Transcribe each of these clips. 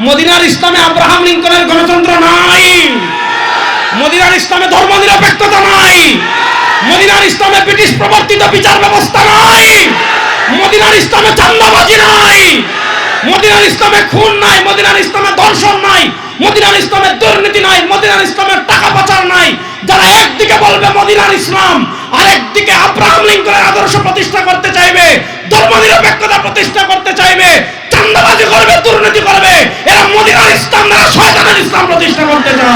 মদিনার ইসলামে আব্রাহাম লিঙ্কনের গণতন্ত্র নাই। মদিনার ইসলামে ধর্ম নিরপেক্ষতা নাই। মদিনার ইসলামে ব্রিটিশ প্রবর্তিত বিচার ব্যবস্থা নাই। মদিনার ইসলামে চান্দাবাজি নাই। মদিনার ইসলামে খুন নাই। মদিনার ইসলামে ধর্ষণ নাই। মদিনার ইসলামে দুর্নীতি নাই। মদিনার ইসলামের টাকা পাচার নাই। যারা একদিকে বলবে মদিনার ইসলাম আর একদিকে আব্রাহাম লিঙ্কনের আদর্শ প্রতিষ্ঠা করতে চাইবে ধর্ম নিরপেক্ষতা প্রতিষ্ঠা করতে চাইবে চান্দাবাজি করবে দুর্নীতি করবে এরা মদিনার ইসলাম দ্বারা শয়তানের ইসলাম প্রতিষ্ঠা করতে চায়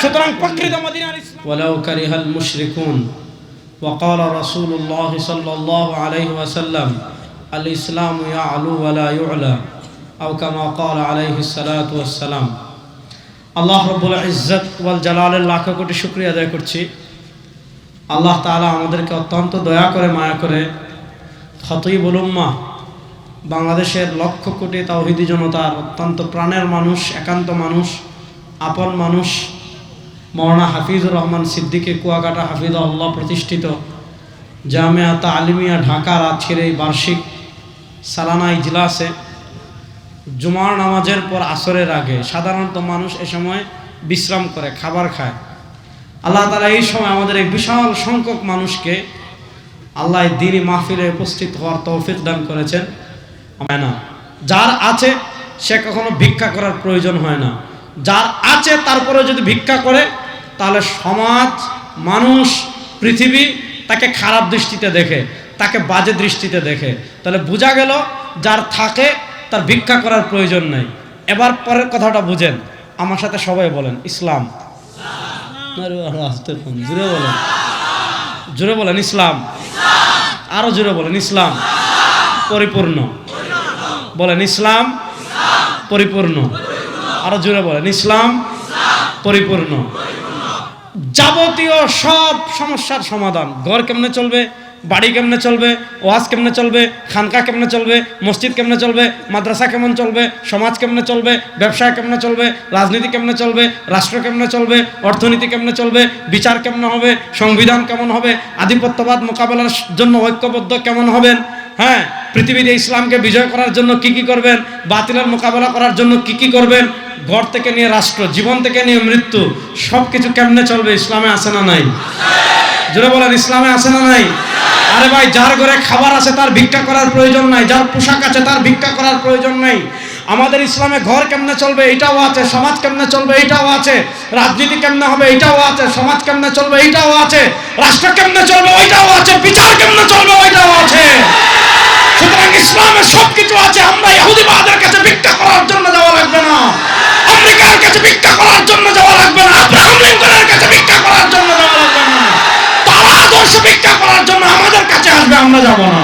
সুতরাং প্রকৃত মদিনার ইসলাম ولو كره المشركون وقال رسول الله صلى الله عليه وسلم الإسلام يعلو ولا يعلى أو كما قال عليه الصلاة والسلام আল্লাহ রব্বুল ইজ্জত ওয়াল জালালের লাখ কোটি শুক্রিয়া আদায় করছি আল্লাহ তাআলা আমাদেরকে অত্যন্ত দয়া করে মায়া করে খতই বলুম্মা বাংলাদেশের লক্ষ কোটি তাওহিদি জনতার অত্যন্ত প্রাণের মানুষ, একান্ত মানুষ, আপন মানুষ। মৌলানা হাফিজুর রহমান সিদ্দিকে কুয়াকাটা হাফিজ আল্লাহ প্রতিষ্ঠিত জামিয়া তালিমিয়া ঢাকার আজকের এই বার্ষিক সালানা ইজলাসে জুমার নামাজের পর আসরের আগে সাধারণত মানুষ এ সময় বিশ্রাম করে, খাবার খায়। আল্লাহ তালা এই সময় আমাদের এক বিশাল সংখ্যক মানুষকে আল্লাহ দিনই মাহফিলে উপস্থিত হওয়ার তৌফিক দান করেছেন। না যার আছে সে কখনো ভিক্ষা করার প্রয়োজন হয় না। যার আছে তারপরে যদি ভিক্ষা করে তাহলে সমাজ মানুষ পৃথিবী তাকে খারাপ দৃষ্টিতে দেখে তাকে বাজে দৃষ্টিতে দেখে। তাহলে বোঝা গেল যার থাকে তার ভিক্ষা করার প্রয়োজন নেই। এবার পরের কথাটা বুঝেন। আমার সাথে সবাই বলেন ইসলাম। জোরে বলেন। জোরে বলেন ইসলাম। আরও জোরে বলেন, ইসলাম পরিপূর্ণ। বলেন, ইসলাম পরিপূর্ণ। আরও জোরে বলেন, ইসলাম পরিপূর্ণ। যাবতীয় সব সমস্যার সমাধান। ঘর কেমনে চলবে? বাড়ি কেমনে চলবে, ওয়াজ কেমনে চলবে, খানকা কেমনে চলবে, মসজিদ কেমনে চলবে, মাদ্রাসা কেমন চলবে, সমাজ কেমনে চলবে ব্যবসা কেমনে চলবে, রাজনীতি কেমনে চলবে, রাষ্ট্র কেমনে চলবে, অর্থনীতি কেমনে চলবে, বিচার কেমনে হবে, সংবিধান কেমন হবে, আধিপত্যবাদ মোকাবেলার জন্য ঐক্যবদ্ধ কেমন হবেন হ্যাঁ? পৃথিবীতে ইসলামকে বিজয় করার জন্য কি কি করবেন, বাতিলের মোকাবেলা করার জন্য কি কি করবেন ঘর থেকে নিয়ে রাষ্ট্র, জীবন থেকে নিয়ে মৃত্যু সব কিছু কেমনে চলবে, ইসলামে আছে না নাই? জোরে বলেন, ইসলামে আছে না নাই? আরে ভাই, যার ঘরে খাবার আছে তার ভিক্ষা করার প্রয়োজন নাই, যার পোশাক আছে তার ভিক্ষা করার প্রয়োজন নাই। আমাদের ইসলামে ঘর কেমনে চলবে এটাও আছে, সমাজ কেমনে চলবে এটাও আছে, রাজনীতি কেমনে হবে এটাও আছে, সমাজ কেমনে চলবে এটাও আছে, রাষ্ট্র কেমনে চলবে, ওইটাও আছে, বিচার কেমনে চলবে, ওইটাও আছে। সুতরাং ইসলামে সব আসবে আমরা যাব না।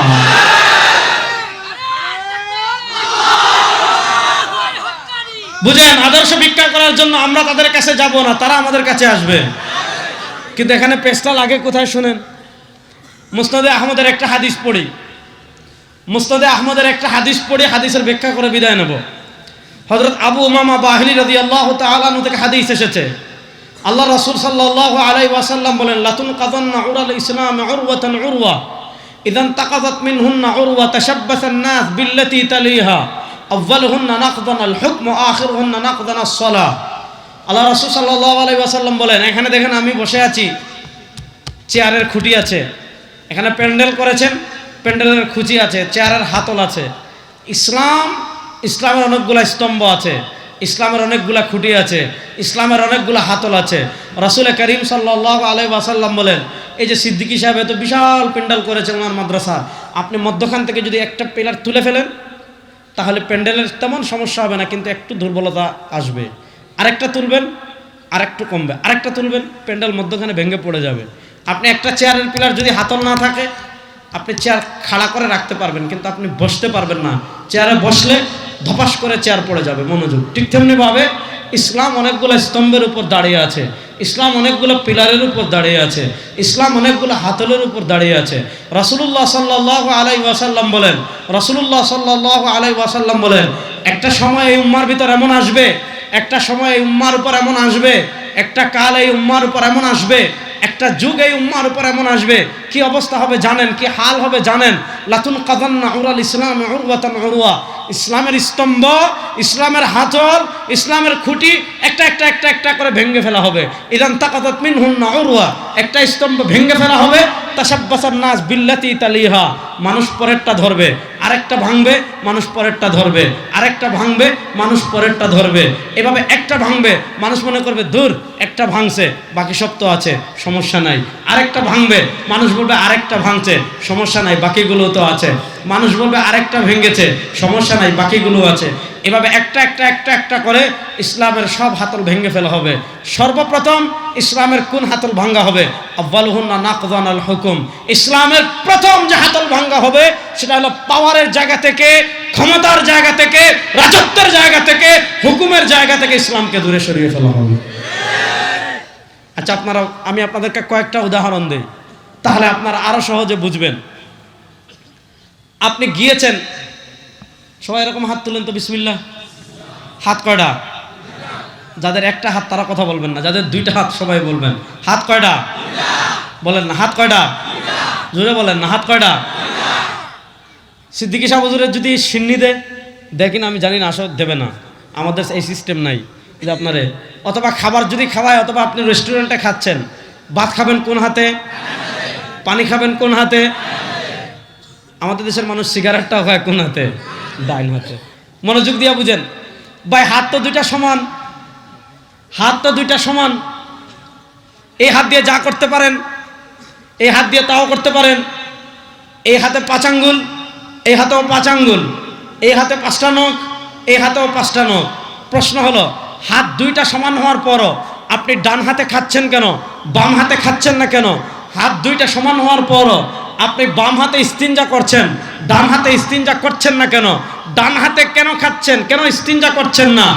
বুঝেন, আদর্শ ভিক্ষা করার জন্য আমরা তাদের কাছে যাব না, তারা আমাদের কাছে আসবে। কিন্তু এখানে পেস্টা লাগে কোথায় শুনেন? মুস্তাদে আহমদের একটা হাদিস পড়ি। মুস্তাদে আহমদের একটা হাদিস পড়ে, হাদিসের ব্যাখ্যা করে বিদায় নেব। হজরত আবু উমামা বাহিনী রদি আল্লাহ তালু থেকে হাদিস এসেছে। আল্লাহ রসুল সাল্লাহ আলাই ওয়াসাল্লাম বলেন, লাতুন কাদন উড়াল ইসলাম উরওয়া। ইদান তাকাদাত মিন হুন্না উরওয়া তাশাব্বাসান নাস বিল্লাতি তালিহা। আউয়ালহুন্না নাকদান আল হুকম, আখিরহুন্না নাকদান আস-সালাহ আল্লাহ রসুল সাল্লাহ আলাই ওয়াসাল্লাম বলেন, এখানে দেখেন আমি বসে আছি। চেয়ারের খুঁটি আছে। এখানে প্যান্ডেল করেছেন, প্যান্ডেলের খুঁচি আছে, চেয়ারের হাতল আছে। ইসলাম, ইসলামের অনেকগুলা স্তম্ভ আছে। ইসলামের অনেকগুলা খুঁটি আছে, ইসলামের অনেকগুলা হাতল আছে। রাসুল করিম সাল্লাহ আলাই ওয়াসাল্লাম বলেন, এই যে সিদ্দিকী সাহেব এত বিশাল প্যান্ডেল করেছে ওনার মাদ্রাসা আপনি মধ্যখান থেকে যদি একটা পিলার তুলে ফেলেন, তাহলে প্যান্ডেলের তেমন সমস্যা হবে না, কিন্তু একটু দুর্বলতা আসবে। আরেকটা তুলবেন, আরেকটু কমবে। আরেকটা তুলবেন, প্যান্ডেল মধ্যখানে ভেঙে পড়ে যাবে। আপনি একটা চেয়ারের পিলার যদি হাতল না থাকে, আপনি চেয়ার খাড়া করে রাখতে পারবেন, কিন্তু আপনি বসতে পারবেন না। চেয়ারে বসলে ধপাস করে চেয়ার পড়ে যাবে, মনোযোগ। ঠিক তেমনিভাবে ইসলাম অনেকগুলো স্তম্ভের উপর দাঁড়িয়ে আছে, ইসলাম অনেকগুলো পিলারের উপর দাঁড়িয়ে আছে, ইসলাম অনেকগুলো হাতলের উপর দাঁড়িয়ে আছে। রসুল্লাহ সাল্লাহ আলাই ওয়াসাল্লাম বলেন রসুল্লাহ সাল্লাহ আলাই ওয়াসাল্লাম বলেন, একটা সময় এই উম্মার ভিতর এমন আসবে, একটা সময় এই উম্মার উপর এমন আসবে একটা কাল এই উম্মার উপর এমন আসবে, একটা যুগ এই উম্মার উপর এমন আসবে। কি অবস্থা হবে জানেন, কি হাল হবে জানেন? লাতুন কাদান্না ইসলাম উরওয়াতান উরওয়া। ইসলামের স্তম্ভ, ইসলামের হাতল, ইসলামের খুঁটি, একটা একটা একটা একটা করে ভেঙে ফেলা হবে। ইদান তাকাতাত মিনহুন উরওয়া। একটা স্তম্ভ ভেঙে ফেলা হবে। তাসাব্বাসান নাস বিল্লাতি তালিহা। মানুষ পরেরটা ধরবে। আরেকটা ভাঙবে, মানুষ পরেরটা ধরবে। আরেকটা ভাঙবে, মানুষ পরেরটা ধরবে। এভাবে একটা ভাঙবে, মানুষ মনে করবে, দূর, একটা ভাঙছে, বাকি সব তো আছে, সমস্যা নাই। আরেকটা ভাঙবে, মানুষ বলবে, আরেকটা ভাঙছে, সমস্যা নাই বাকিগুলো তো আছে। মানুষ বলবে, আরেকটা ভেঙেছে, সমস্যা নাই বাকিগুলো আছে। এভাবে একটা একটা একটা একটা করে ইসলামের সব হাতল ভেঙে ফেলা হবে। সর্বপ্রথম ইসলামের কোন হাতল ভাঙ্গা হবে? আব্বালহুন্না নাকদান আল হুকুম। ইসলামের প্রথম যে হাতল ভাঙ্গা হবে, সেটা হলো পাওয়ারের জায়গা থেকে ক্ষমতার জায়গা থেকে, রাজত্বের জায়গা থেকে, হুকুমের জায়গা থেকে ইসলামকে দূরে সরিয়ে ফেলা হবে। আচ্ছা আপনারা, আমি আপনাদেরকে কয়েকটা উদাহরণ দিই। তাহলে আপনারা আরও সহজে বুঝবেন। আপনি গিয়েছেন, সবাই এরকম হাত তুলেন তো বিসমিল্লা হাত কয়টা যাদের একটা হাত তারা কথা বলবেন না, যাদের দুইটা হাত সবাই বলবেন। হাত কয়টা বলেন না, হাত কয়টা জোরে বলেন না, হাত কয়টা সিদ্দিকি সাহুজুরের যদি সিন্নি দে দেখি না, আমি জানি না, আসলে দেবে না। আমাদের এই সিস্টেম নাই। কিন্তু আপনারে, অথবা খাবার যদি খাওয়ায়, অথবা আপনি রেস্টুরেন্টে খাচ্ছেন, ভাত খাবেন কোন হাতে? পানি খাবেন কোন হাতে? আমাদের দেশের মানুষ সিগারেটটাও খায় কোন হাতে? ডাইন হাতে। মনোযোগ দিয়া বুঝেন। ভাই, হাত তো দুইটা সমান। হাত তো দুইটা সমান। এই হাত দিয়ে যা করতে পারেন, এই হাত দিয়ে তাও করতে পারেন। এই হাতে পাঁচ আঙ্গুল। এই হাতেও পাঁচ আঙ্গুল, এই হাতে পাঁচটা নখ, এই হাতেও পাঁচটা নখ। প্রশ্ন হলো, হাত দুইটা সমান হওয়ার পরও আপনি ডান হাতে খাচ্ছেন কেন, বাম হাতে খাচ্ছেন না কেন? হাত দুইটা সমান হওয়ার পরও আপনি বাম হাতে স্তিনজা করছেন ডান হাতে স্তিনজা করছেন না কেন? ডান হাতে কেন খাচ্ছেন? কেন স্তিনজা করছেন না?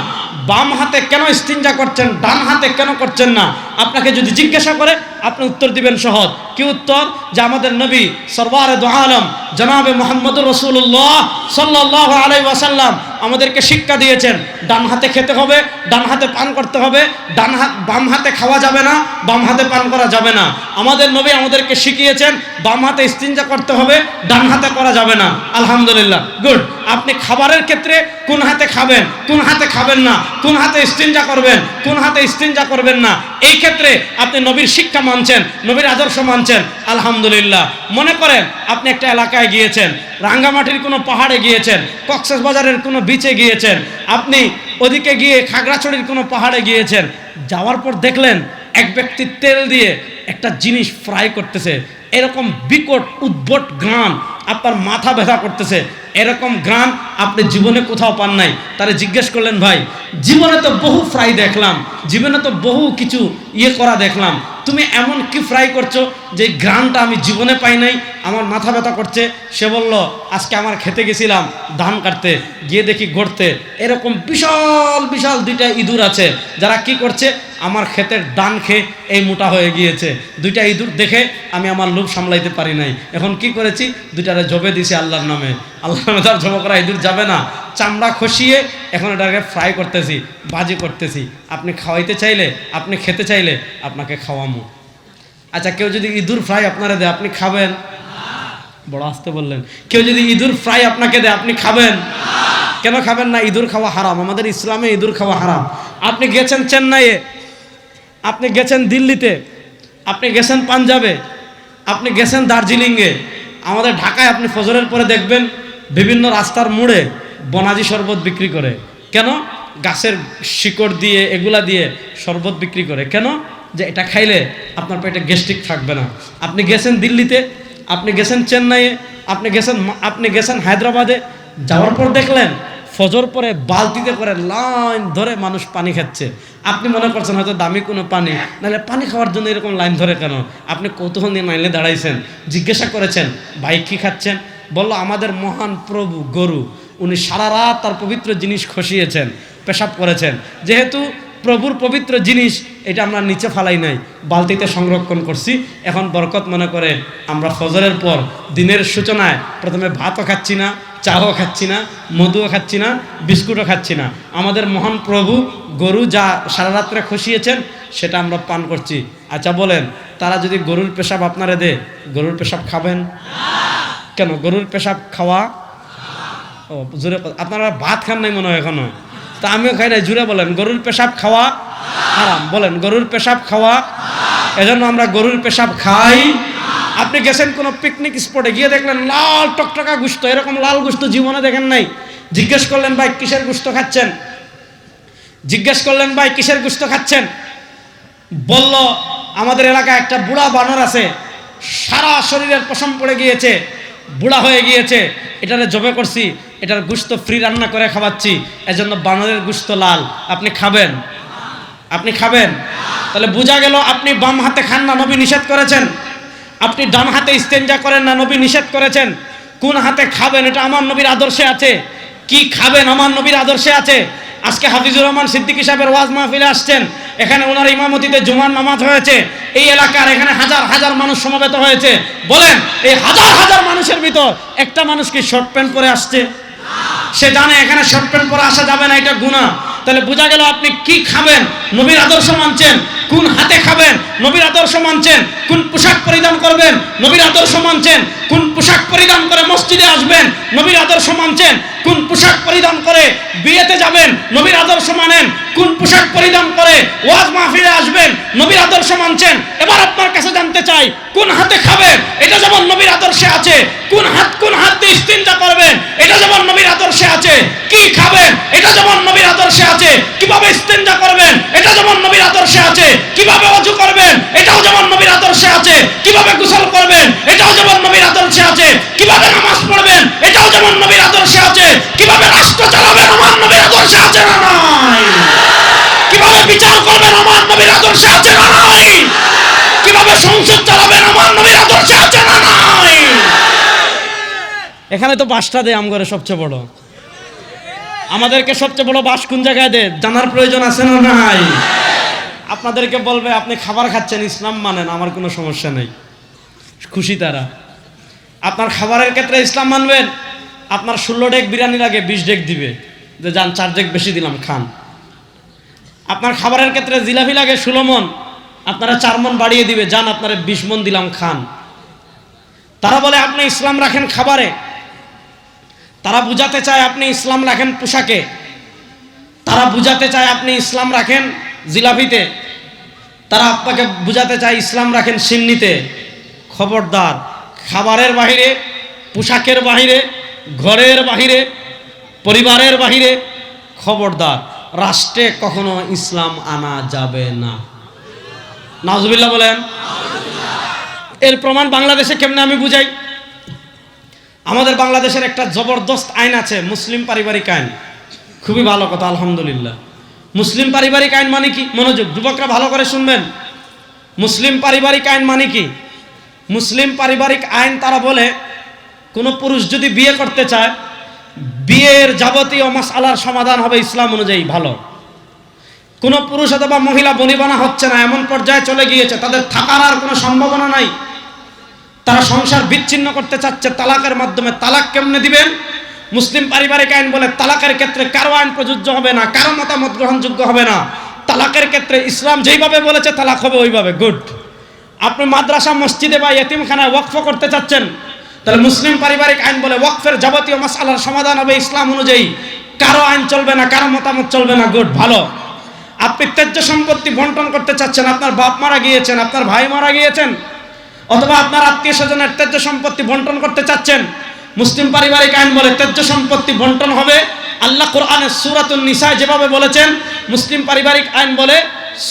বাম হাতে কেন স্তিনজা করছেন? ডান হাতে কেন করছেন না? আপনাকে যদি জিজ্ঞাসা করে, আপনি উত্তর দিবেন সহজ। কি উত্তর? যে আমাদের নবী সরবার আলম, জনাবে মোহাম্মদ রসুল্লাহ সাল্লাহ আলাই ওয়াসাল্লাম আমাদেরকে শিক্ষা দিয়েছেন, ডান হাতে খেতে হবে, ডান হাতে পান করতে হবে, ডান হাত বাম হাতে খাওয়া যাবে না, বাম হাতে পান করা যাবে না। আমাদের নবী আমাদেরকে শিখিয়েছেন, বাম হাতে স্তিনজা করতে হবে, ডান হাতে করা যাবে না। আলহামদুলিল্লাহ। গুড আপনি খাবারের ক্ষেত্রে কোন হাতে খাবেন, কোন হাতে খাবেন না, কোন হাতে স্তিনজা করবেন, কোন হাতে স্তিনজা করবেন না, এই ক্ষেত্রে আপনি নবীর শিক্ষা মানছেন, নবীর আদর্শ মানছেন। আলহামদুলিল্লাহ। মনে করেন, আপনি একটা এলাকায় গিয়েছেন, রাঙ্গামাটির কোনো পাহাড়ে গিয়েছেন কক্সেস বাজারের কোনো বিচে গিয়েছেন, আপনি ওদিকে গিয়ে খাগড়াছড়ির কোনো পাহাড়ে গিয়েছেন, যাওয়ার পর দেখলেন এক ব্যক্তি তেল দিয়ে একটা জিনিস ফ্রাই করতেছে। এরকম বিকট, উদ্ভট গ্রাম আপনার মাথা ব্যথা করতেছে। এরকম গ্রাম আপনি জীবনে কোথাও পান নাই। তারে জিজ্ঞেস করলেন, ভাই, জীবনে তো বহু ফ্রাই দেখলাম, জীবনে তো বহু কিছু ইয়ে করা দেখলাম। তুমি এমন কি ফ্রাই করছ যে গ্রামটা আমি জীবনে পাই নাই, আমার মাথা ব্যথা করছে? সে বলল, আজকে আমার খেতে গেছিলাম ধান কাটতে, গিয়ে দেখি গড়তে। এরকম বিশাল বিশাল দুইটা ইঁদুর আছে। যারা কি করছে আমার ক্ষেতের ডান খেয়ে এই মোটা হয়ে গিয়েছে। দুইটা ইঁদুর দেখে আমি আমার লোভ সামলাইতে পারি নাই। এখন কি করেছি? দুইটারে জবে দিছি আল্লাহর নামে। আল্লাহর নামে তার জমা করা ইঁদুর যাবে না। চামড়া খসিয়ে এখন এটাকে ফ্রাই করতেছি, বাজি করতেছি। আপনি খাওয়াইতে চাইলে, আপনি খেতে চাইলে আপনাকে খাওয়ামো। আচ্ছা কেউ যদি ইঁদুর ফ্রাই আপনারা দেয়, আপনি খাবেন? বড় আসতে বললেন। কেউ যদি ইঁদুর ফ্রাই আপনাকে দেয়, আপনি খাবেন? কেন খাবেন না? ইঁদুর খাওয়া হারাম। আমাদের ইসলামে ইঁদুর খাওয়া হারাম। আপনি গেছেন চেন্নাইয়ে আপনি গেছেন দিল্লিতে, আপনি গেছেন পাঞ্জাবে, আপনি গেছেন দার্জিলিংয়ে, আমাদের ঢাকায় আপনি ফজরের পরে দেখবেন বিভিন্ন রাস্তার মোড়ে বনাজি শরবত বিক্রি করে। কেন? গাছের শিকড় দিয়ে, এগুলা দিয়ে শরবত বিক্রি করে। কেন? যে এটা খাইলে আপনার পেটে গ্যাস্ট্রিক থাকবে না। আপনি গেছেন দিল্লিতে, আপনি গেছেন চেন্নাইয়ে, আপনি গেছেন আপনি গেছেন হায়দ্রাবাদে, যাওয়ার পর দেখলেন ফজর পরে বালতিতে করে লাইন ধরে মানুষ পানি খাচ্ছে। আপনি মনে করছেন হয়তো দামি কোনো পানি, নাহলে পানি খাওয়ার জন্য এরকম লাইন ধরে কেন? আপনি কৌতূহল নিয়ে লাইনে দাঁড়াইছেন, জিজ্ঞাসা করেছেন, ভাই, কী খাচ্ছেন? বলল, আমাদের মহান প্রভু গরু, উনি সারা রাত তার পবিত্র জিনিস খসিয়েছেন, পেশাব করেছেন। যেহেতু প্রভুর পবিত্র জিনিস, এটা আমরা নিচে ফালাই নাই, বালতিতে সংরক্ষণ করছি। এখন বরকত মনে করে আমরা ফজরের পর দিনের সূচনায় প্রথমে ভাতও খাচ্ছি না, চাও খাচ্ছি না, মধুও খাচ্ছি না, বিস্কুটও খাচ্ছি না। আমাদের মহান প্রভু গরু যা সারা রাত্রে খসিয়েছেন, সেটা আমরা পান করছি। আচ্ছা বলেন, তারা যদি গরুর পেশাব আপনারে দে গরুর পেশাব খাবেন? কেন, গরুর পেশাব খাওয়া? ও, জোরে আপনারা ভাত খান নাই মনে হয় এখনও। তা আমিও খাই নাই, জুড়ে বলেন, গরুর পেশাব খাওয়া হারাম। বলেন, গরুর পেশাব খাওয়া, এজন্য আমরা গরুর পেশাব খাই। আপনি গেছেন কোনো পিকনিক স্পটে গিয়ে দেখলেন লাল টকটকা গুস্ত, এরকম লাল গুস্ত জীবনে দেখেন নাই। জিজ্ঞেস করলেন, ভাই, কিসের গুস্ত খাচ্ছেন? জিজ্ঞেস করলেন, ভাই, কিসের গুস্ত খাচ্ছেন? বলল, আমাদের এলাকায় একটা বুড়া বানর আছে, সারা শরীরের পশম পড়ে গিয়েছে, বুড়া হয়ে গিয়েছে, এটারে জবে করছি। এটার গুস্ত ফ্রি রান্না করে খাওয়াচ্ছি, এজন্য বানরের গুস্ত লাল। আপনি খাবেন? আপনি খাবেন? তাহলে বোঝা গেল আপনি বাম হাতে খান না, নবী নিষেধ করেছেন। আপনি ডান হাতে ইস্তেঞ্জা করেন না, নবী নিষেধ করেছেন। কোন হাতে খাবেন? এটা আমার নবীর আদর্শে আছে। কি খাবেন? আমার নবীর আদর্শে আছে। আজকে হাফিজুর রহমান সিদ্দিকী সাহেবের ওয়াজ মাহফিলে আসছেন। এখানে ওনার ইমামতিতে জুমার নামাজ হয়েছে। এই এলাকার এখানে হাজার হাজার মানুষ সমবেত হয়েছে। বলেন, এই হাজার হাজার মানুষের ভিতর একটা মানুষ কি শর্ট প্যান্ট পরে আসছে? সে জানে এখানে শর্ট প্যান্ট পরে আসা যাবে না, এটা গুণা তাহলে বোঝা গেল আপনি কি খাবেন? নবীর আদর্শ মানছেন। কোন হাতে খাবেন? নবীর আদর্শ মানছেন। কোন পোশাক পরিধান করবেন? নবীর আদর্শ মানছেন। কোন পোশাক পরিধান করে মসজিদে আসবেন? নবীর আদর্শ মানছেন। কোন পোশাক পরিধান করে বিয়েতে যাবেন? নবীর আদর্শ মানেন। কোন পোশাক পরিধান করে ওয়াজ মাহফিলে আসবেন? নবীর আদর্শ মানছেন। এবার আপনার কাছে জানতে চাই, কোন হাতে খাবেন? এটা যেমন নবীর আদর্শে আছে, কোন হাত কোন হাত দিয়ে ইস্তিনজা করবেন? এটা যেমন নবীর আদর্শে আছে, কি খাবেন? এটা যেমন নবীর আদর্শে আছে, কীভাবে ইস্তিনজা করবেন? এটা যেমন নবীর আদর্শে আছে কীভাবে অজু করবেন? এটাও যেমন নবীর আদর্শে আছে। কীভাবে গোসল করবেন? এটাও যেমন নবীর আদর্শে আছে। কীভাবে নামাজ পড়বেন? এটাও যেমন নবীর আদর্শে আছে। কীভাবে রাষ্ট্র চালাবেন? আমার নবীর আদর্শে আছে না নাই? কীভাবে বিচার করবেন? আমার নবীর আদর্শে আছে না নাই? কীভাবে সংসদ চালাবেন? আমার নবীর আদর্শে আছে না নাই? এখানে তো বাসটা দেয় আমগরে সবচেয়ে বড়। আমাদেরকে সবচেয়ে বড় বাস কোন জায়গায় দে? জানার প্রয়োজন আছে না নাই? আপনাদেরকে বলবে, আপনি খাবার খাচ্ছেন, ইসলাম মানেন আমার কোনো সমস্যা নেই। খুশি তারা। আপনার খাবারের ক্ষেত্রে ইসলাম মানবেন? আপনার ষোলো ডেক বিরিয়ানি লাগে বিশ ডেক দিবে, যে যান, চার ডেক বেশি দিলাম, খান। আপনার খাবারের ক্ষেত্রে জিলাপি লাগে ষোলো মন, আপনারা চার মন বাড়িয়ে দিবে, যান, আপনারা বিশ মন দিলাম, খান। তারা বলে, আপনি ইসলাম রাখেন খাবারে। তারা বুঝাতে চায়, আপনি ইসলাম রাখেন পোশাকে। তারা বুঝাতে চায়, আপনি ইসলাম রাখেন জিলাপিতে। তারা আপনাকে বুঝাতে চায়, ইসলাম রাখেন সিন্নিতে। খবরদার। খাবারের বাহিরে, পোশাকের বাহিরে, ঘরের বাহিরে, পরিবারের বাহিরে, খবরদার। রাষ্ট্রে কখনো ইসলাম আনা যাবে না। নাজবিল্লা বলেন। এর প্রমাণ বাংলাদেশে কেমনে আমি বুঝাই? আমাদের বাংলাদেশের একটা জবরদস্ত আইন আছে, মুসলিম পারিবারিক আইন। খুবই ভালো কথা, আলহামদুলিল্লাহ। মুসলিম পারিবারিক আইন মানে কি? মনোযোগ, যুবকরা ভালো করে শুনবেন। মুসলিম পারিবারিক আইন মানে কি? মুসলিম পারিবারিক আইন তারা বলে, কোনো পুরুষ যদি বিয়ে করতে চায়, বিয়ের যাবতীয় মাসালার সমাধান হবে ইসলাম অনুযায়ী, ভালো। কোনো পুরুষ অথবা মহিলা বনিবানা হচ্ছে না, এমন পর্যায়ে চলে গিয়েছে, তাদের থাকার আর কোনো সম্ভাবনা নাই। তারা সংসার বিচ্ছিন্ন করতে চাচ্ছে, তালাকের মাধ্যমে। তালাক কেমনে দিবেন? মুসলিম পারিবারিক আইন বলে তালাকের ক্ষেত্রে কারও আইন প্রযোজ্য হবে না কারও মতামত গ্রহণযোগ্য হবে না। তালাকের ক্ষেত্রে ইসলাম যেইভাবে বলেছে, তালাক হবে ওইভাবে। গুড আপনি মাদ্রাসা, মসজিদে বা এতিমখানায় ওয়াকফ করতে চাচ্ছেন, তাহলে মুসলিম পারিবারিক আইন বলে ওয়াকফের যাবতীয় মাসালার সমাধান হবে ইসলাম অনুযায়ী। কারও আইন চলবে না কারও মতামত চলবে না। গুড ভালো। আপনি ত্যায্য সম্পত্তি বন্টন করতে চাচ্ছেন, আপনার বাপ মারা গিয়েছেন, আপনার ভাই মারা গিয়েছেন, অথবা আপনার আত্মীয় স্বজনের ত্যায্য সম্পত্তি বন্টন করতে চাচ্ছেন মুসলিম পারিবারিক আইন বলে ত্যায্য সম্পত্তি বন্টন হবে। আল্লাহ কোরআনের সুরাতুন নিসা যেভাবে বলেছেন, মুসলিম পারিবারিক আইন বলে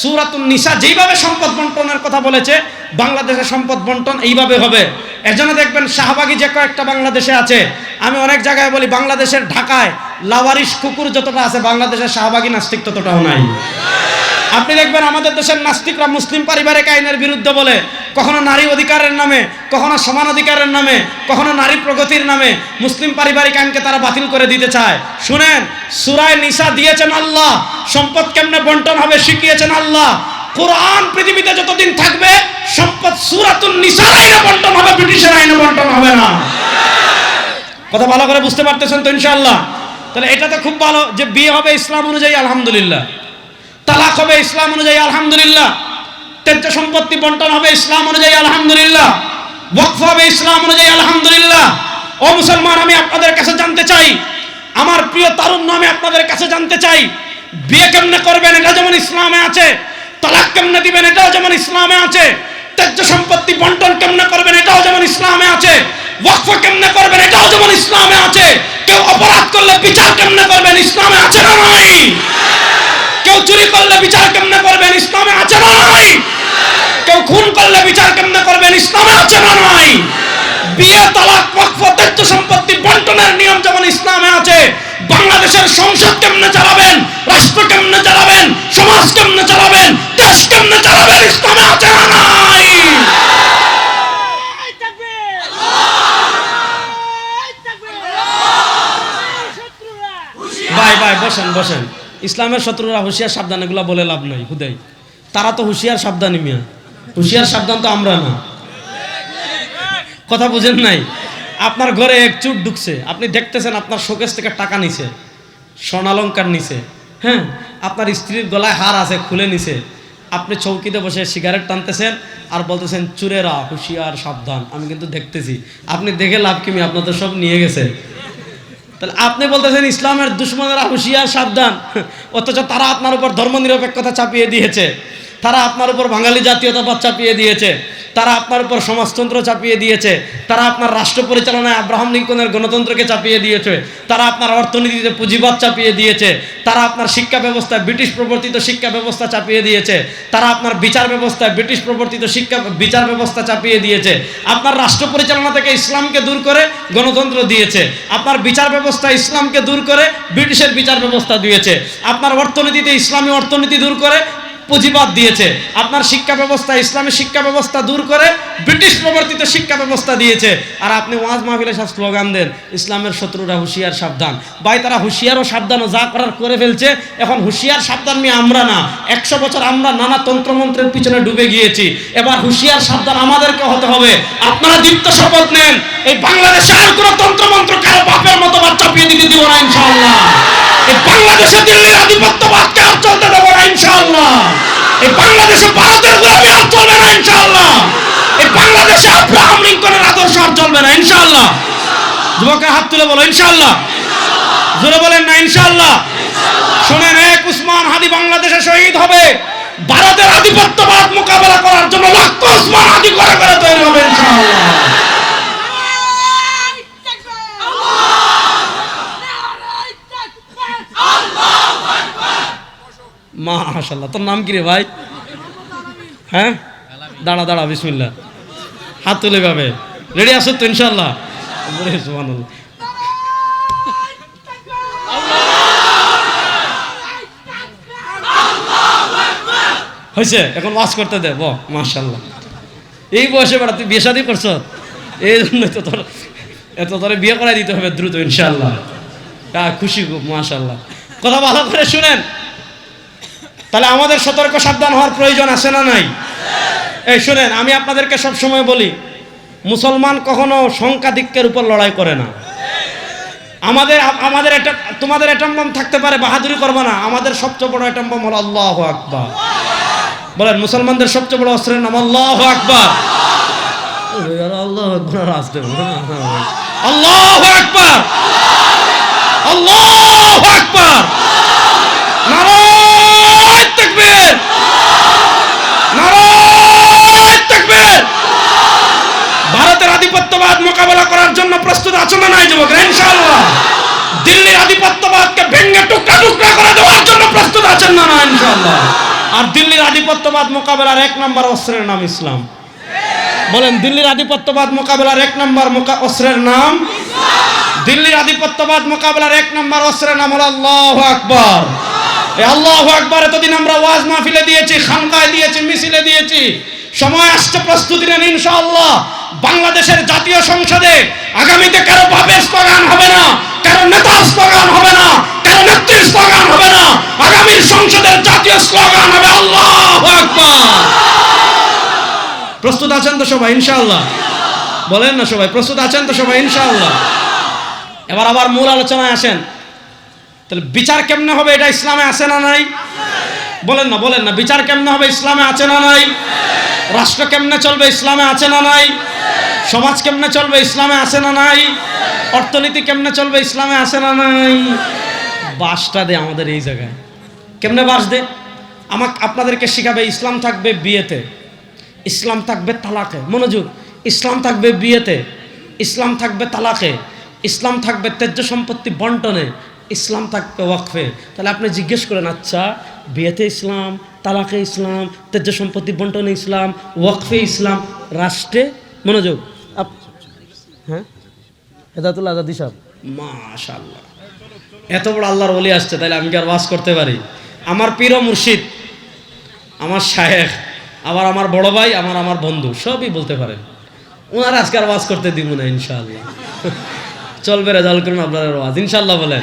সুরাতুন নিসা যেইভাবে সম্পদ বন্টনের কথা বলেছে বাংলাদেশের সম্পদ বন্টন এইভাবে হবে। এজন্য দেখবেন শাহবাগি যে কয়েকটা বাংলাদেশে আছে, আমি অনেক জায়গায় বলি বাংলাদেশের ঢাকায় লাওয়ারিশ কুকুর যতটা আছে, বাংলাদেশের শাহবাগী নাস্তিক ততটাও নাই। আপনি দেখবেন আমাদের দেশের নাস্তিকরা মুসলিম পারিবারিক আইনের বিরুদ্ধে বলে, কখনো নারী অধিকারের নামে, কখনো সমান অধিকারের নামে, কখনো নারী প্রগতির নামে মুসলিম পারিবারিক আইনকে তারা বাতিল করে দিতে চায়। শুনেন, সুরায় নিশা দিয়েছেন আল্লাহ, সম্পদ কেমনে বন্টন হবে শিখিয়েছেন আল্লাহ। কোরআন পৃথিবীতে যতদিন থাকবে, সম্পদ সুরাতুন নিসার আইনে বন্টন হবে, ব্রিটিশের আইনে বন্টন হবে না। কথা ভালো করে বুঝতে পারতেছেন তো ইনশাআল্লাহ। তাহলে এটা তো খুব ভালো যে বিয়ে হবে ইসলাম অনুযায়ী, আলহামদুলিল্লাহ। তালাক হবে ইসলাম অনুযায়ী, আলহামদুলিল্লাহ। ত্যায্য সম্পত্তি বন্টন হবে ইসলাম অনুযায়ী, আলহামদুলিল্লাহ। ওয়াকফ হবে ইসলাম অনুযায়ী, আলহামদুলিল্লাহ। ও মুসলমান, আমি আপনাদের কাছে জানতে চাই, আমার প্রিয় তারুণ্য, আমি আপনাদের কাছে জানতে চাই, বিয়ে কেমনে করবেন? এটা যেমন ইসলামে আছে, তালাক কেমনে দিবেন? এটাও যেমন ইসলামে আছে, ত্যায্য সম্পত্তি বন্টন কেমনে করবেন? এটাও যেমন ইসলামে আছে, ওয়াকফ কেমনে করবেন? এটাও যেমন ইসলামে আছে, কেউ অপরাধ করলে বিচার কেমনে করবেন? ইসলামে আছে না নাই? কেউ চুরি করলে বিচার কেমনে করবেন? ইসলামে আছে না নাই? কেউ খুন করলে বিচার কেমনে করবেন? ইসলামে আছে না নাই? বিয়ে তালাক ওয়াকফ ত্যায্য সম্পত্তি বন্টনের নিয়ম যেমন ইসলামে আছে বাংলাদেশের সংসদ কেমনে চালাবেন? রাষ্ট্র কেমনে চালাবেন? সমাজ কেমনে চালাবেন? দেশ কেমনে চালাবেন? ইসলামে আছে না নাই? ভাই ভাই বসেন বসেন। ইসলামের শত্রুরা হুঁশিয়ার সাবধান, এগুলা বলে লাভ নাই, হুদাই। তারা তো হুঁশিয়ার সাবধানী মিয়া। হুঁশিয়ার সাবধান তো আমরা না। কথা বুঝেন নাই? আপনার ঘরে এক চুট ঢুকছে, আপনি দেখতেছেন আপনার শোকেস থেকে টাকা নিছে, স্বর্ণালঙ্কার নিছে হ্যাঁ? আপনার স্ত্রীর গলায় হার আছে, খুলে নিছে। আপনি চৌকিতে বসে সিগারেট টানতেছেন আর বলতেছেন, চুরেরা, হুঁশিয়ার সাবধান, আমি কিন্তু দেখতেছি। আপনি দেখে লাভ কিমি আপনার তো সব নিয়ে গেছে। তাহলে আপনি বলতেছেন ইসলামের দুশ্মনেরা হুঁশিয়ার সাবধান অথচ তারা আপনার উপর ধর্মনিরপেক্ষতা চাপিয়ে দিয়েছে। তারা আপনার উপর বাঙালি জাতীয়তাবাদ চাপিয়ে দিয়েছে, তারা আপনার উপর সমাজতন্ত্র চাপিয়ে দিয়েছে, তারা আপনার রাষ্ট্র পরিচালনায় আব্রাহাম লিঙ্কনের গণতন্ত্রকে চাপিয়ে দিয়েছে, তারা আপনার অর্থনীতিতে পুঁজিবাদ চাপিয়ে দিয়েছে, তারা আপনার শিক্ষা ব্যবস্থায় ব্রিটিশ প্রবর্তিত শিক্ষা ব্যবস্থা চাপিয়ে দিয়েছে, তারা আপনার বিচার ব্যবস্থায় ব্রিটিশ প্রবর্তিত শিক্ষা বিচার ব্যবস্থা চাপিয়ে দিয়েছে, আপনার রাষ্ট্র পরিচালনা থেকে ইসলামকে দূর করে গণতন্ত্র দিয়েছে, আপনার বিচার ব্যবস্থা ইসলামকে দূর করে ব্রিটিশের বিচার ব্যবস্থা দিয়েছে, আপনার অর্থনীতিতে ইসলামী অর্থনীতি দূর করে পুঁজিবাদ দিয়েছে। আপনার শিক্ষা ব্যবস্থা, ইসলামী শিক্ষা ব্যবস্থা দূর করে ব্রিটিশ প্রবর্তিত শিক্ষা ব্যবস্থা দিয়েছে। আর আপনি ওয়াজ মাহফিলে সব স্লোগান দেন, ইসলামের শত্রুরা হুঁশিয়ার সাবধান। ভাই, তারা হুঁশিয়ার ও সাবধান ও যা করার করে ফেলছে, এখন হুঁশিয়ার সাবধান নিয়ে আমরা না। একশো বছর আমরা নানা তন্ত্রমন্ত্রের পিছনে ডুবে গিয়েছি। এবার হুঁশিয়ার সাবধান আমাদেরকে হতে হবে। আপনারা দীপ্ত শপথ নেন, এই বাংলাদেশে আর কোনো তন্ত্রমন্ত্র কারও বাপের মতো বা চাপিয়ে দিতে দিব না, ইনশাআল্লাহ। এই বাংলাদেশে দিল্লির আধিপত্যবাদকে আর চলতে দেবো না, ইনশাআল্লাহ। এই বাংলাদেশে ভারতের গোলামি আর চলবে না, ইনশাআল্লাহ। এই বাংলাদেশে আব্রাহাম লিঙ্কনের আদর্শ আর চলবে না, ইনশাআল্লাহ। যুবকের হাত তুলে বলো, ইনশাআল্লাহ। জোরে বলেন না, ইনশাআল্লাহ। শোনেন, এক উসমান হাদি বাংলাদেশে শহীদ হবে। ভারতের আধিপত্যবাদ মোকাবেলা করার জন্য লক্ষ উসমান হাদি করে করে তৈরি হবে ইনশাআল্লাহ এই তাকবীর! নারায়ে তাকবীর! মাশাল্লাহ তোর নাম কি রে ভাই? হ্যাঁ? দাঁড়া দাঁড়া বিসমিল্লা হাত তুলে ভাবে রেডি আসো তো ইনশাল্লাহ হয়েছে, এখন ওয়াজ করতে দে, ব মাশাল্লাহ এই বয়সে বেড়া, তুই বিয়ে করছ? এই জন্য তো তোর, এত তোরে বিয়ে করাই দিতে হবে দ্রুত ইনশাল্লাহ খুশি খুব মাশাল্লাহ কথা ভালো করে শুনেন। তাহলে আমাদের সতর্ক সাবধান হওয়ার প্রয়োজন আছে না নাই? এই শুনেন, আমি আপনাদেরকে সব সময় বলি, মুসলমান কখনো সংখ্যাধিক্যের উপর লড়াই করে না। আমাদের আমাদের এটা তোমাদের এটাম্বম থাকতে পারে, বাহাদুরি করবে না। আমাদের সবচেয়ে বড় এটাম্বম হলো আল্লাহ আকবার। বলেন, মুসলমানদের সবচেয়ে বড় অস্ত্রের নাম আল্লাহ আকবার। আল্লাহ আকবার আসতে আল্লাহ আকবার! আল্লাহ আকবার নারায় তাকবীর নারায় তাকবীর ভারতের আধিপত্যবাদ মোকাবেলা করার জন্য প্রস্তুত আছো না নাই, যুবকরা? ইনশাআল্লাহ। দিল্লির আধিপত্যবাদকে ভেঙে টুকরা টুকরা করে দেওয়ার জন্য প্রস্তুত আছেন না না ইনশাআল্লাহ? আর দিল্লির আধিপত্যবাদ মোকাবেলার এক নম্বর অস্ত্রের নাম ইসলাম। বলেন, দিল্লির আধিপত্যবাদ মোকাবেলার এক নম্বর অস্ত্রের নাম দিল্লির আধিপত্যবাদ মোকাবেলার এক নম্বর অস্ত্রের নাম হলো আল্লাহ আকবর। আল্লাহ আকবর এতদিন আমরা ওয়াজ মাহফিলে দিয়েছি, খানকায় দিয়েছি, মিছিলে দিয়েছি। সময় আসছে প্রস্তুতি নেন, ইনশাআল্লাহ। বাংলাদেশের জাতীয় সংসদে আগামীতে কারও বাপের স্লোগান হবে না, কারও নেতার স্লোগান হবে না, কারও নেত্রীর স্লোগান হবে না। আগামীর সংসদের জাতীয় স্লোগান হবে আল্লাহ প্রস্তুত আছেন তো সবাই, ইনশাআল্লাহ? বলেন না সবাই, প্রস্তুত আছেন তো সবাই, ইনশাআল্লাহ? এবার আবার মূল আলোচনায় আসেন। তাহলে বিচার কেমনে হবে এটা ইসলামে আছে না নাই? বলেন না বলেন না, বিচার কেমনে হবে ইসলামে আছে না নাই? রাষ্ট্র কেমনে চলবে ইসলামে আছে না নাই? সমাজ কেমনে চলবে? ইসলামে আছে না নাই? অর্থনীতি কেমনে চলবে? ইসলামে আছে না নাই? বাসটা দে আমাদের এই জায়গায়। কেমনে বাস দে? আমাকে আপনাদেরকে শিখাবে, ইসলাম থাকবে বিয়েতে। ইসলাম থাকবে তালাকে। মনোযোগ। ইসলাম থাকবে বিয়েতে। ইসলাম থাকবে তালাকে। ইসলাম থাকবে তেজ্য সম্পত্তি বন্টনে। ইসলাম থাকবে ওয়াকফে। তাহলে আপনি জিজ্ঞেস করেন আচ্ছা বিয়েতে ইসলাম, তালাকে ইসলাম, তেজ্য সম্পত্তি বন্টনে ইসলাম, ওয়াকফে ইসলাম, রাষ্ট্রে মনোযোগ। হ্যাঁ? হেদাতুল্লাহ আজাদি সাহেব মাশাল্লাহ এত বড় আল্লাহর ওলি আসছে তাহলে আমি কি আর ওয়াজ করতে পারি? আমার প্রিয় মুর্শিদ আমার শায়েখ আবার আমার বড় ভাই আমার আমার বন্ধু সবই বলতে পারেন। ওনারা আজকে আর ওয়াজ করতে দিব না ইনশাআল্লাহ। চলবে রেজাল্ট করুন আপনার ওয়াজ ইনশাল্লাহ বলেন।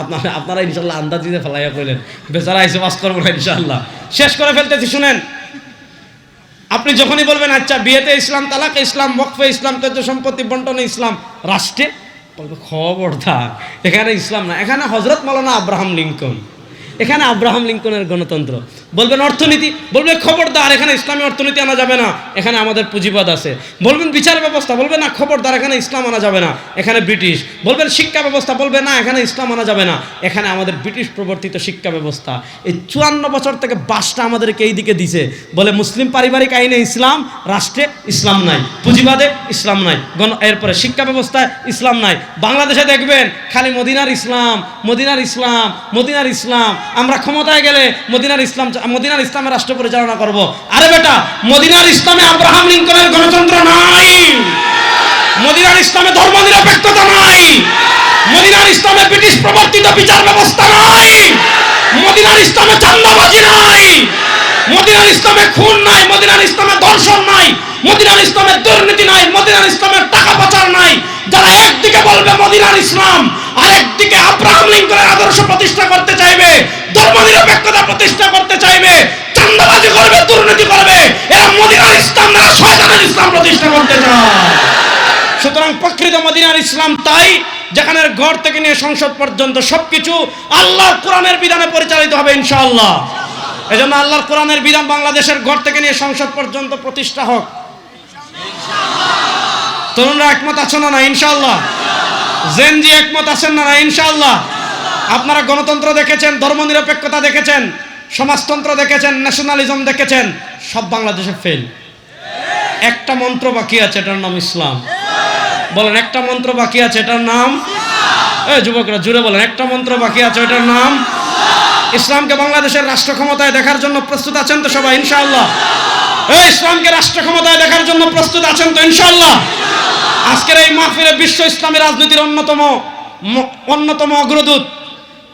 আপনারা আপনারা ইনশাল্লাহ আন্দাজ দিতে ফেলাইয়া কইলেন বেচারা এসে ওয়াজ করব না ইনশাল্লাহ শেষ করে ফেলতেছি শুনেন। আপনি যখনই বলবেন আচ্ছা বিয়েতে ইসলাম তালাক, ইসলাম মকফে, ইসলাম তথ্য সম্পত্তি বন্টনে, ইসলাম রাষ্ট্রে, বলবে, খবরদার, এখানে ইসলাম না। এখানে হজরত মালানা আব্রাহাম লিঙ্কন। এখানে আব্রাহাম লিঙ্কনের গণতন্ত্র। বলবেন অর্থনীতি বলবে খবরদার, এখানে ইসলামী অর্থনীতি আনা যাবে না, এখানে আমাদের পুঁজিবাদ আছে। বলবেন বিচার ব্যবস্থা বলবে না খবরদার, এখানে ইসলাম আনা যাবে না, এখানে ব্রিটিশ। বলবেন শিক্ষা ব্যবস্থা বলবে না, এখানে ইসলাম আনা যাবে না, এখানে আমাদের ব্রিটিশ প্রবর্তিত শিক্ষা ব্যবস্থা। এই চুয়ান্ন বছর থেকে বাসটা আমাদেরকে এই দিকে দিছে। বলে মুসলিম পারিবারিক আইনে ইসলাম, রাষ্ট্রে ইসলাম নাই। পুঁজিবাদে ইসলাম নাই। গণ, এরপরে শিক্ষা ব্যবস্থায় ইসলাম নাই। বাংলাদেশে দেখবেন খালি মদিনার ইসলাম মদিনার ইসলাম মদিনার ইসলাম। আমরা ক্ষমতায় গেলে মদিনার ইসলাম, মদিনার ইসলামের রাষ্ট্র পরিচালনা করব। আরে বেটা, মদিনার ইসলামে আব্রাহাম লিঙ্কনের গণতন্ত্র নাই। মদিনার ইসলামে ধর্ম নিরপেক্ষতা নাই। মদিনার ইসলামে ব্রিটিশ প্রবর্তিত বিচার ব্যবস্থা নাই। মদিনার ইসলামে চান্দাবাজি নাই। মদিনার ইসলামে খুন নাই, মদিনার ইসলামে দর্শন নাই, মদিনার ইসলামে দুর্নীতি নাই, মদিনার ইসলামের টাকা পাচার নাই। যারা একদিকে বলবে মদিনার ইসলাম আর একদিকে আব্রাহাম লিঙ্কনের আদর্শ প্রতিষ্ঠা করতে চাইবে ধর্ম নিরপেক্ষতা প্রতিষ্ঠা করতে চাইবে চান্দাবাজি করবে, দুর্নীতি করবে, এরা মদিনার ইসলাম না, শয়তানের ইসলাম প্রতিষ্ঠা করতে চায়। সুতরাং প্রকৃত মদিনার ইসলাম তাই, যেখানে ঘর থেকে নিয়ে সংসদ পর্যন্ত সবকিছু আল্লাহ কোরআনের বিধানে পরিচালিত হবে, ইনশাআল্লাহ। এজন্য আল্লাহর কোরআনের বিধান বাংলাদেশের ঘর থেকে নিয়ে সংসদ পর্যন্ত প্রতিষ্ঠা হোক। তরুণরা একমত আছেন না না, ইনশাআল্লাহ? জেনজি একমত আছেন না না, ইনশাআল্লাহ? আপনারা গণতন্ত্র দেখেছেন, ধর্মনিরপেক্ষতা দেখেছেন, সমাজতন্ত্র দেখেছেন ন্যাশনালিজম দেখেছেন, সব বাংলাদেশে ফেল একটা মন্ত্র বাকি আছে, এটার নাম ইসলাম। বলেন, একটা মন্ত্র বাকি আছে, এটার নাম? এই যুবকরা, জুড়ে বলেন, একটা মন্ত্র বাকি আছে, এটার নাম? ইসলামকে বাংলাদেশের রাষ্ট্র ক্ষমতায় দেখার জন্য প্রস্তুত আছেন তো সবাই, ইনশাআল্লাহ। এই ইসলামকে রাষ্ট্র ক্ষমতায় দেখার জন্য প্রস্তুত আছেন তো, ইনশাআল্লাহ। আজকের এই মাহফিলে বিশ্ব ইসলামী রাজনীতির অন্যতম অন্যতম অগ্রদূত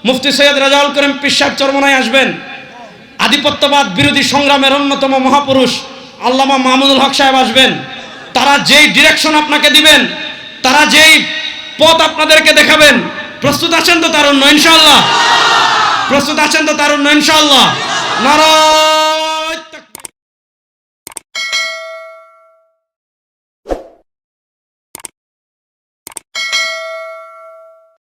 মুফতি সৈয়দ রাজাউল করিম পীর সাহেব চরমনায় আসবেন। আধিপত্যবাদ বিরোধী সংগ্রামের অন্যতম মহাপুরুষ আল্লামা মাহমুদুল হক সাহেব আসবেন। তারা যেই ডিরেকশন আপনাকে দিবেন, তারা যেই পথ আপনাদেরকে দেখাবেন, প্রস্তুত আছেন তো তার অন্য, ইনশাআল্লাহ। প্রস্তুত আছেন তো তার উন্নয়ন ইনশাআল্লাহ। নারায়ণ